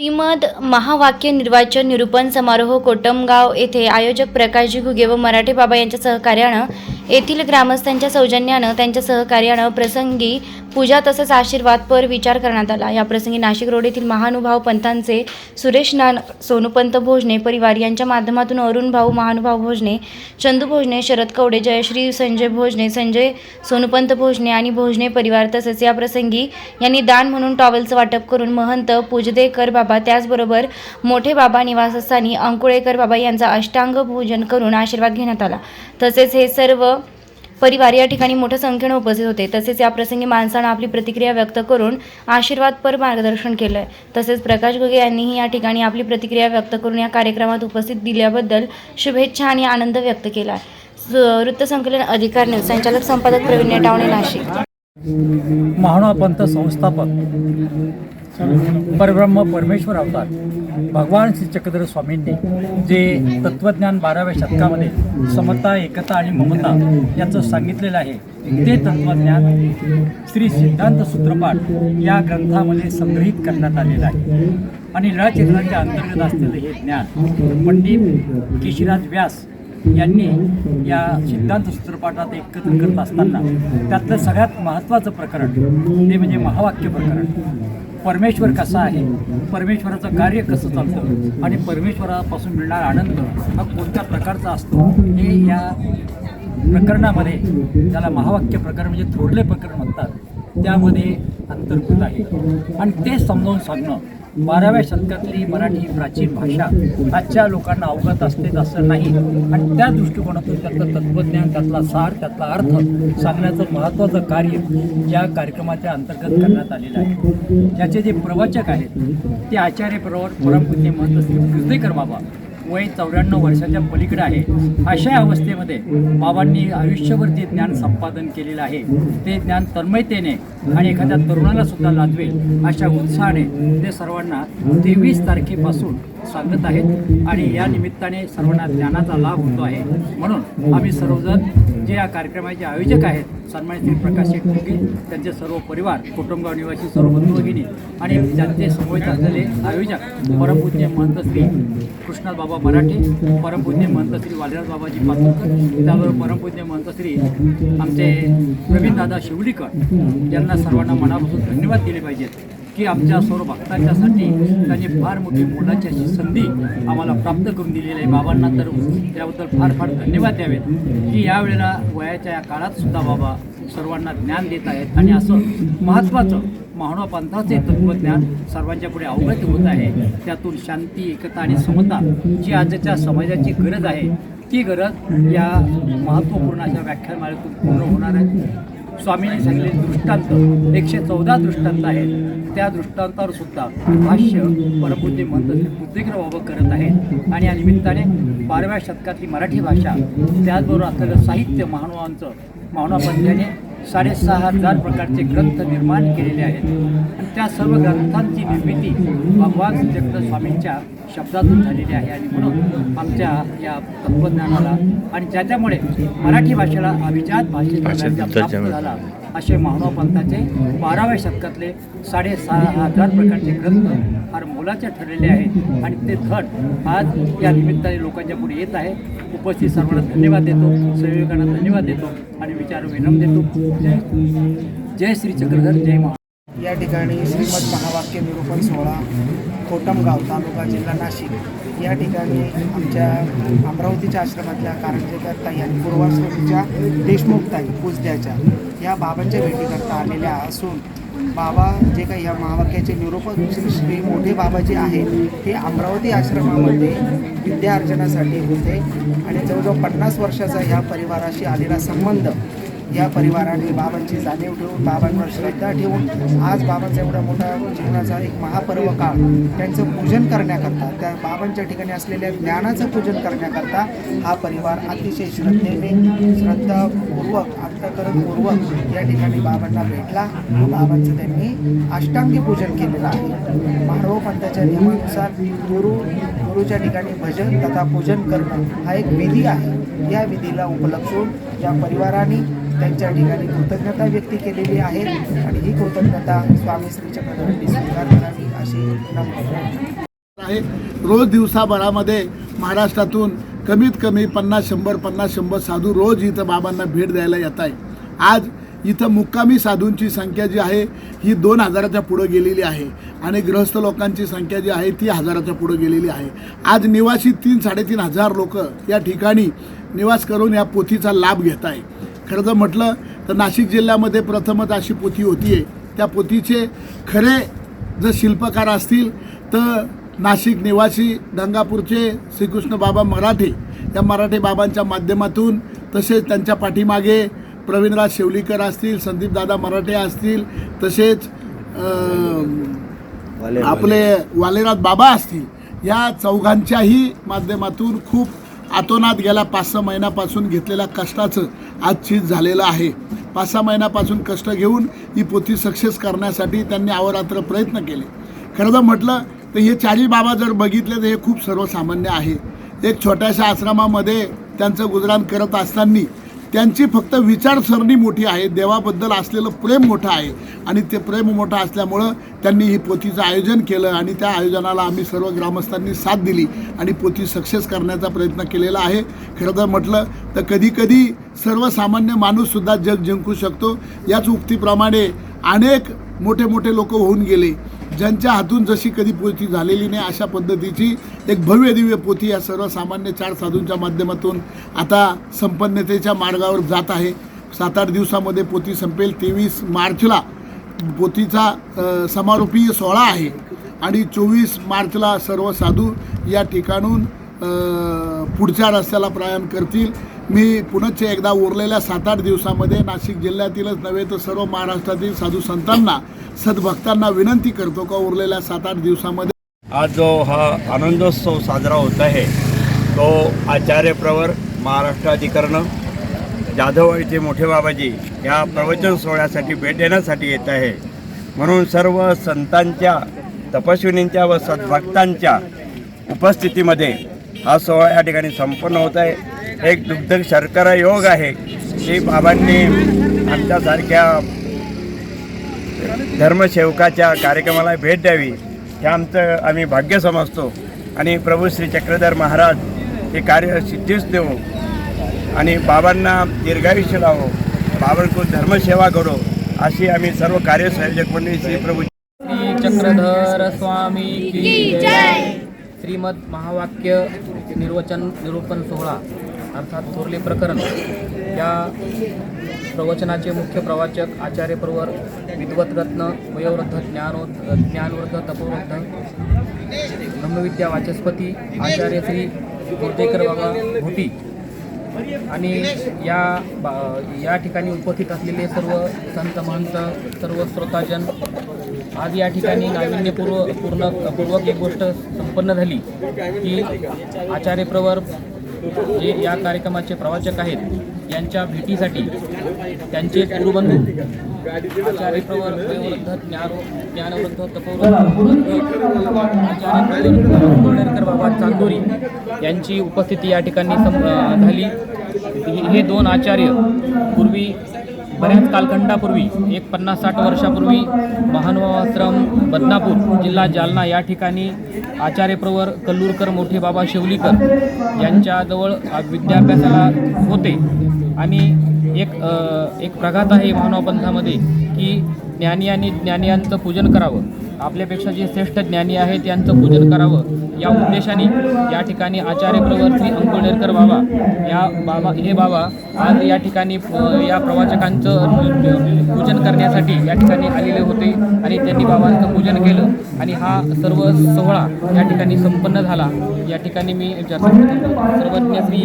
श्रीमद महावाक्य निर्वाचन निरूपण समारोह कोटमगाव येथे आयोजक प्रकाशजी घुगे व मराठे बाबा यांच्या सहकार्यानं येथील ग्रामस्थांच्या सौजन्यानं त्यांच्या सहकार्यानं प्रसंगी पूजा तसंच आशीर्वादपर विचार करण्यात आला. या प्रसंगी नाशिक रोड येथील महानुभाव पंथांचे सुरेश नान सोनुपंत भोजने परिवार यांच्या माध्यमातून अरुण भाऊ महानुभाव भोजने चंदू भोजने शरद कवडे जयश्री संजय भोजने संजय सोनुपंत भोजने आणि भोजने परिवार तसेच या प्रसंगी यांनी दान म्हणून टॉवेलचं वाटप करून महंत पूजदेकर बाबा त्याचबरोबर मोठे बाबा निवासस्थानी अंकुळेकर बाबा यांचा अष्टांग पूजन करून आशीर्वाद घेण्यात आला. तसेच हे सर्व परिवार या ठिकाणी मोठ्या संख्येने उपस्थित होते. तसेच या प्रसंगी माणसानं आपली प्रतिक्रिया व्यक्त करून आशीर्वादपर मार्गदर्शन केलं आहे तसेच प्रकाश घुगे यांनीही या ठिकाणी आपली प्रतिक्रिया व्यक्त करून या कार्यक्रमात उपस्थित दिल्याबद्दल शुभेच्छा आणि आनंद व्यक्त केला. आहे वृत्तसंकलन अधिकार न्यूज. संचालक संपादक प्रवीण नेटावणे नाशिक. महाणा पंत संस्थापक परब्रह्म परमेश्वर अवतार. भगवान श्री चक्रधर स्वामींनी जे तत्त्वज्ञान बाराव्या शतकामध्ये समता एकता आणि ममता याचं सांगितलेलं आहे ते तत्त्वज्ञान श्री सिद्धांत सूत्रपाठ या ग्रंथामध्ये संग्रहित करण्यात आलेलं आहे. आणि निळाचेतनाच्या अंतर्गत असलेलं हे ज्ञान पंडित केशिराज व्यास यांनी या सिद्धांत सूत्रपाठात एकत्र करत असताना त्यातलं सगळ्यात महत्त्वाचं प्रकरण ते म्हणजे महावाक्य प्रकरण. परमेश्वर कसा आहे? परमेश्वराचं कार्य कसं चालतं? आणि परमेश्वरापासून मिळणारा आनंद हा कोणत्या प्रकारचा असतो? हे या प्रकरणामध्ये ज्याला महावाक्य प्रकरण म्हणजे थोरले प्रकरण म्हणतात त्यामध्ये अंतर्भूत आहे. आणि ते समजावून सांगणं बाराव्या शतकातली मराठी प्राचीन भाषा आजच्या लोकांना अवगत असतेच असं नाही. आणि त्या दृष्टिकोनातून त्यातलं तत्त्वज्ञान त्यातला सार त्यातला अर्थ सांगण्याचं महत्त्वाचं कार्य या कार्यक्रमाच्या अंतर्गत करण्यात आलेलं आहे. ज्याचे जे प्रवचक आहेत ते आचार्य प्रवर परमपूज्य महंत श्री कृष्णेकर बाबा वय चौऱ्याण्णव वर्षाच्या पलीकडे आहे. अशा अवस्थेमध्ये बाबांनी आयुष्यभर जे ज्ञान संपादन केलेलं आहे ते ज्ञान तन्मयतेने आणि एखाद्या तरुणाला सुद्धा लादवेल अशा उत्साहाने ते सर्वांना तेवीस तारखेपासून सांगत आहेत आणि या निमित्ताने सर्वांना ज्ञानाचा लाभ होतो आहे. म्हणून आम्ही सर्वजण जे या कार्यक्रमाचे आयोजक आहेत सन्मानित श्री प्रकाश शेठ त्यांचे सर्व परिवार कुटुंबगाव निवासी सर्व बंधू भगिनी आणि त्यांचे समवेत असलेले आयोजक परमपूज्य महंत श्री कृष्णात बाबा मराठे परमपूज्य महंत श्री वालिराज बाबाजी पातुरकर त्याबरोबर परमपूज्य महंत श्री आमचे प्रवीणदादा शिवलीकर यांना सर्वांना मनापासून धन्यवाद दिले पाहिजेत. की आमच्या सर्व भक्तांच्यासाठी त्यांनी फार मोठी मोलाची अशी संधी आम्हाला प्राप्त करून दिलेली आहे. बाबांना तर त्याबद्दल फार फार धन्यवाद द्यावेत. की यावेळेला वयाच्या या काळात सुद्धा बाबा सर्वांना ज्ञान देत आहेत आणि असं महत्त्वाचं महाणा पंथाचे तत्त्वज्ञान सर्वांच्या पुढे अवगत होत आहे. त्यातून शांती एकता आणि समता जी आजच्या समाजाची गरज आहे. ती गरज या महत्त्वपूर्ण अशा व्याख्यानमालेतून पूर्ण होणार आहे. स्वामींनी सांगितले दृष्टांत एकशे चौदा दृष्टांत आहेत. त्या दृष्टांतावर सुद्धा भाष्य परमपूज्य म्हणत श्री बुद्धिग्र बाबा करत आहेत. आणि या निमित्ताने बाराव्या शतकातली मराठी भाषा त्याचबरोबर असलेलं साहित्य महानुभावांचं महानुभा साडेसहा हजार प्रकारचे ग्रंथ निर्माण केलेले आहेत. आणि त्या सर्व ग्रंथांची निर्मिती भगवान स्वामींच्या शब्दातून झालेली आहे आणि म्हणून आमच्या या तत्त्वज्ञानाला आणि ज्याच्यामुळे मराठी भाषेला अभिजात भाषेचा प्राप्त झाला असे महानुभाव पंथाचे बाराव्या शतकातले साडेसहा हजार प्रकारचे ग्रंथ फार मोलाचे ठरलेले आहेत आणि ते धड आज या निमित्ताने लोकांच्या पुढे येत आहे. उपस्थित सर्वांना धन्यवाद देतो सहयोगांना धन्यवाद देतो आणि विचार विनम देतो. जय जय श्री चक्रधर जय महा या ठिकाणी श्रीमद महावाक्य निरूपण सोहळा कोटमगाव तालुका जिल्हा नाशिक या ठिकाणी आमच्या अमरावतीच्या आश्रमातल्या कारंजेकर ताई आणि पूर्वाश्रमीच्या देशमुख ताई पूजद्याच्या या बाबांच्या भेटीकरता आलेल्या असून बाबा जे काही या महावाक्याचे निरूपक श्री श्री मोठे बाबा जे आहेत ते अमरावती आश्रमामध्ये विद्या अर्जनासाठी होते आणि जवळजवळ पन्नास वर्षाचा ह्या परिवाराशी आलेला संबंध या परिवाराने बाबांची जाणीव ठेवून बाबांवर श्रद्धा ठेवून आज बाबांचा एवढा मोठा जीवनाचा एक महापर्व काळ त्यांचं पूजन करण्याकरता त्या बाबांच्या ठिकाणी असलेल्या ज्ञानाचं पूजन करण्याकरता हा परिवार अतिशय श्रद्धेने श्रद्धापूर्वक अंतकरणपूर्वक या ठिकाणी बाबांना भेटला. बाबांचं त्यांनी अष्टांगी पूजन केलेलं आहे. मानव पंथाच्या नियमानुसार गुरु गुरुच्या ठिकाणी भजन तथा पूजन करणं हा एक विधी आहे. या विधीला उपलक्षून या परिवाराने त्यांच्या ठिकाणी कृतज्ञता व्यक्त केलेली आहे आणि ही कृतज्ञता स्वामी श्री चक्रधरांनी स्वीकार करावी अशी नम्र आहे. रोज दिवसाभरामध्ये महाराष्ट्रातून कमीत कमी पन्नास शंभर पन्नास शंभर साधू रोज इथं बाबांना भेट द्यायला येत आहे आज इथं मुक्कामी साधूंची संख्या जी आहे ही दोन हजाराच्या पुढं गेलेली आहे. आणि गृहस्थ लोकांची संख्या जी आहे ती हजाराच्या पुढं गेलेली आहे. आज निवासी तीन साडेतीन हजार लोक या ठिकाणी निवास करून या पोथीचा लाभ घेत आहे खरं जर म्हटलं तर नाशिक जिल्ह्यामध्ये प्रथमच अशी पोथी होती आहे त्या पोथीचे खरे जर शिल्पकार असतील तर नाशिक निवासी गंगापूरचे श्रीकृष्ण बाबा मराठे या मराठे बाबांच्या माध्यमातून तसेच त्यांच्या पाठीमागे प्रवीणराज शेवलीकर असतील संदीपदादा मराठे असतील तसेच आपले वालेराज बाबा असतील या चौघांच्याही माध्यमातून खूप आतोनात गेल्या पाच सहा महिन्यापासून घेतलेल्या कष्टाचं आज चीज झालेलं आहे. पाच सहा महिन्यापासून कष्ट घेऊन ही पोथी सक्सेस करण्यासाठी त्यांनी अवरात्र प्रयत्न केले. खरं तर म्हटलं तर हे चारी बाबा जर बघितले तर हे खूप सर्वसामान्य आहे. एक छोट्याशा आश्रमामध्ये त्यांचं गुजराण करत असताना त्यांची फक्त विचारसरणी मोठी आहे देवाबद्दल असलेलं प्रेम मोठं आहे. आणि ते प्रेम मोठं असल्यामुळं त्यांनी ही पोथीचं आयोजन केलं आणि त्या आयोजनाला आम्ही सर्व ग्रामस्थांनी साथ दिली आणि पोथी सक्सेस करण्याचा प्रयत्न केलेला आहे. खरं तर म्हटलं तर कधीकधी सर्वसामान्य माणूससुद्धा जग जिंकू शकतो. याच उक्तीप्रमाणे अनेक मोठे मोठे लोक होऊन गेले ज्यांच्या हातून जशी कधी पोथी झालेली नाही अशा पद्धतीची एक भव्य दिव्य पोथी या सर्वसामान्य चार साधूंच्या माध्यमातून आता संपन्नतेच्या मार्गावर जात आहे. सात आठ दिवसामध्ये पोथी संपेल. तेवीस मार्चला पोथीचा समारोपीय सोहळा आहे. आणि चोवीस मार्चला सर्व साधू या ठिकाणून पुढच्या रस्त्याला प्रयाण करतील. मी पुनश्च एकदा उरलेल्या सात आठ दिवसामध्ये नाशिक जिल्ह्यातीलच नव्हे तर सर्व महाराष्ट्रातील साधू संतांना सद्भक्तांना विनंती करतो का उरलेल्या सात आठ दिवसामध्ये आज जो हा आनंदोत्सव साजरा होत आहे तो आचार्य प्रवर महाराष्ट्राधिकरण जाधववाडीचे मोठे बाबाजी या प्रवचन सोहळ्यासाठी भेट देण्यासाठी येत आहे. म्हणून सर्व संतांच्या तपस्विनींच्या व सद्भक्तांच्या उपस्थितीमध्ये हा सोहळा या ठिकाणी संपन्न होत आहे. एक दुग्ध शर्करा योग आहे की बाबांनी आमच्यासारख्या धर्मसेवकाच्या कार्यक्रमाला भेट द्यावी. हे आमचं आम्ही भाग्य समजतो. आणि प्रभू श्री चक्रधर महाराज हे कार्य सिद्धीच देऊ आणि बाबांना दीर्घायुष्य लावो. बाबांकडून धर्मसेवा करो. अशी आम्ही सर्व कार्यसंयोजक मंडळी श्री प्रभू श्री चक्रधर स्वामी की जय. श्रीमद महावाक्य निर्वचन निरूपण सोहळा अर्थात थोरले प्रकरण. या प्रवचनाचे मुख्य प्रवाचक आचार्य प्रवर विद्वतरत्न वयोवृद्ध ज्ञानोद ज्ञानवृद्ध तपोवृद्ध ब्रह्मविद्या वाचस्पती आचार्य श्री गोर्देकर बाबा भोटी. आणि या बा या ठिकाणी उपस्थित असलेले सर्व संत महंत सर्व श्रोताजन आज या ठिकाणी नाविन्यपूर्व पूर्ण पूर्वक एक गोष्ट संपन्न झाली की आचार्य प्रवर जे या कार्यक्रमाचे प्रवाचक आहेत यांच्या भेटीसाठी त्यांचे गुरुबंधू आचार्य प्रवर वयोवृद्ध ज्ञान ज्ञानवृद्ध बाबा चांदोरी यांची उपस्थिती या ठिकाणी झाली. हे दोन आचार्य पूर्वी बऱ्याच कालखंडापूर्वी एक पन्नास साठ वर्षापूर्वी महानवाश्रम बदनापूर जिल्हा जालना या ठिकाणी आचार्यप्रवर कल्लूरकर मोठे बाबा शेवलीकर यांच्याजवळ विद्याभ्यासाला होते. आणि एक एक प्रघात आहे महानुबंधामध्ये की ज्ञानी आणि ज्ञानियांचं पूजन करावं. आपल्यापेक्षा जे श्रेष्ठ ज्ञानी आहेत यांचं पूजन करावं. या उद्देशाने या ठिकाणी आचार्य प्रवर श्री अंकुळनेरकर बाबा या बाबा हे बाबा आज या ठिकाणी या प्रवाचकांचं पूजन करण्यासाठी या ठिकाणी आलेले होते आणि त्यांनी बाबांचं पूजन केलं आणि हा सर्व सोहळा या ठिकाणी संपन्न झाला. या ठिकाणी मी चर्चा सर्वज्ञ श्री